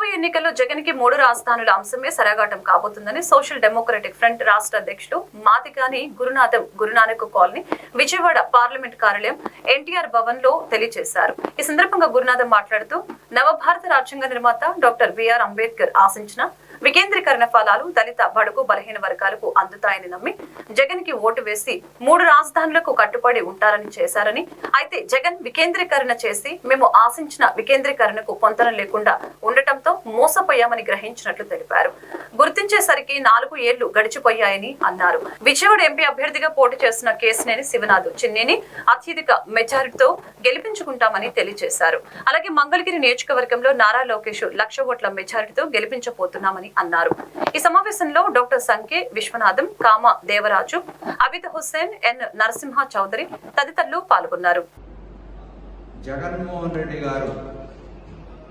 రాబోయే ఎన్నికల్లో జగన్కి మూడు రాజధానుల అంశమే సరాగాటం కాబోతుందని సోషల్ డెమోక్రటిక్ ఫ్రంట్ రాష్ట్ర అధ్యక్షుడు మాదిగాని గురునాథం గురునానక్ కాలనీ విజయవాడ పార్లమెంట్ కార్యాలయం ఎన్టీఆర్ భవన్లో తెలియజేశారు. ఈ సందర్భంగా గురునాథం మాట్లాడుతూ నవభారత రాజ్యాంగ నిర్మాత డాక్టర్ బిఆర్ అంబేద్కర్ ఆశించిన వికేంద్రీకరణ ఫలాలు దళిత బడుగు బలహీన వర్గాలకు అందుతాయని నమ్మి జగన్కి ఓటు వేసి మూడు రాజధానులకు కట్టుబడి ఉంటారని చేశారని. అయితే జగన్ వికేంద్రీకరణ చేసి మేము ఆశించిన వికేంద్రీకరణకు పొంతన లేకుండా ఉండటంతో మోసపోయామని గ్రహించినట్లు తెలిపారు. వచ్చేసరికి నాలుగు ఏళ్ళు గడిచిపోయాయని అన్నారు. విజయవాడ ఎంపీ అభ్యర్థిగా పోటీ చేస్తున్న కేసినేని శివనాథ్ చిన్నేని అత్యధిక మెజారిటీతో గెలిపించుకుంటామని తెలియజేశారు. అలాగే మంగళగిరి నియోజకవర్గంలో నారా లోకేష్ లక్ష ఓట్ల మెజారిటీతో గెలిపించబోతున్నామని అన్నారు. ఈ సమావేశంలో డాక్టర్ సంకే విశ్వనాథం కామ దేవరాజు అబిత్ హుస్సేన్ ఎన్ నరసింహ చౌదరి తదితరులు పాల్గొన్నారు. జగన్మోహన్ రెడ్డి గారు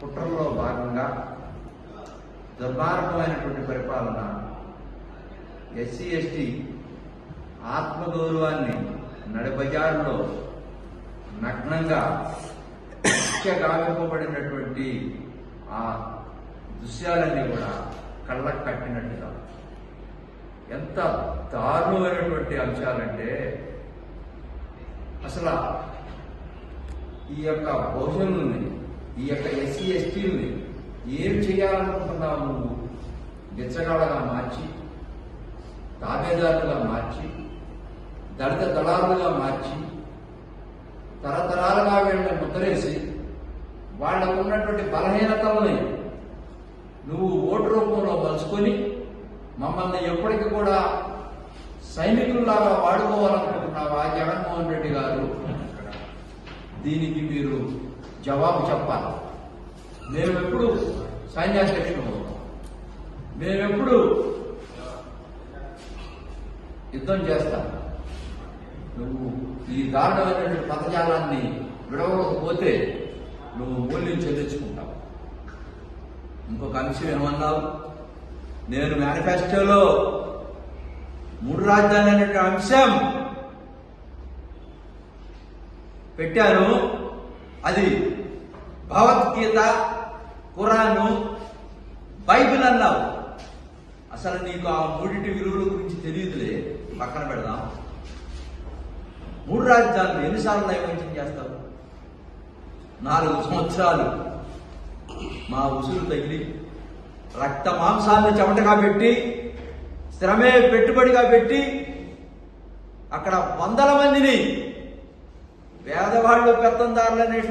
కుట్రలో భాగంగా దుర్మార్గమైనటువంటి పరిపాలన ఎస్సీ ఎస్టీ ఆత్మగౌరవాన్ని నడిబజారులో నగ్నంగా గావింపబడినటువంటి ఆ దృశ్యాలన్నీ కూడా కళ్ళకు కట్టినట్టుగా. ఎంత దారుణమైనటువంటి అంశాలంటే అసలు ఈ యొక్క భోజనుల్ని ఈ యొక్క ఎస్సీ ఎస్టీల్ని ఏం చేయాలనుకుంటున్నావు నువ్వు? గిచ్చగాళ్ళగా మార్చి తాబేదారులుగా మార్చి దళిత దళారులుగా మార్చి తరతరాలుగా వీళ్ళని ముద్రేసి వాళ్ళకు ఉన్నటువంటి బలహీనతల్ని నువ్వు ఓటు రూపంలో మలుచుకొని మమ్మల్ని ఎప్పటికీ కూడా సైనికుల్లాగా వాడుకోవాలనుకుంటున్నావా జగన్మోహన్ రెడ్డి గారు? దీనికి మీరు జవాబు చెప్పాలి. మేమెప్పుడు సైన్యాధ్యక్షుడు మేమెప్పుడు యుద్ధం చేస్తాం. నువ్వు ఈ దారుణమైనటువంటి పదజాలాన్ని విడవకపోతే నువ్వు మూల్యం చెల్లించుకుంటావు. ఇంకొక అంశం ఏమన్నావు? నేను మేనిఫెస్టోలో మూడు రాజధాని అనే అంశం పెట్టాను. అది భగవద్గీత ఖురాను బైబిల్ అన్నావు. అసలు నీకు ఆ మూడింటి విలువల గురించి తెలియదులే. పక్కన పెడదాం. మూడు రాజ్యాలు ఎన్నిసార్లు నైవేద్యం చేస్తావు? నాలుగు సంవత్సరాలు. మా ఉసురు తగిలి రక్త మాంసాన్ని చెమటగా పెట్టి శ్రమే పెట్టుబడిగా పెట్టి అక్కడ వందల మందిని పేదవాళ్ళు పెత్తందారులు అనేటువంటి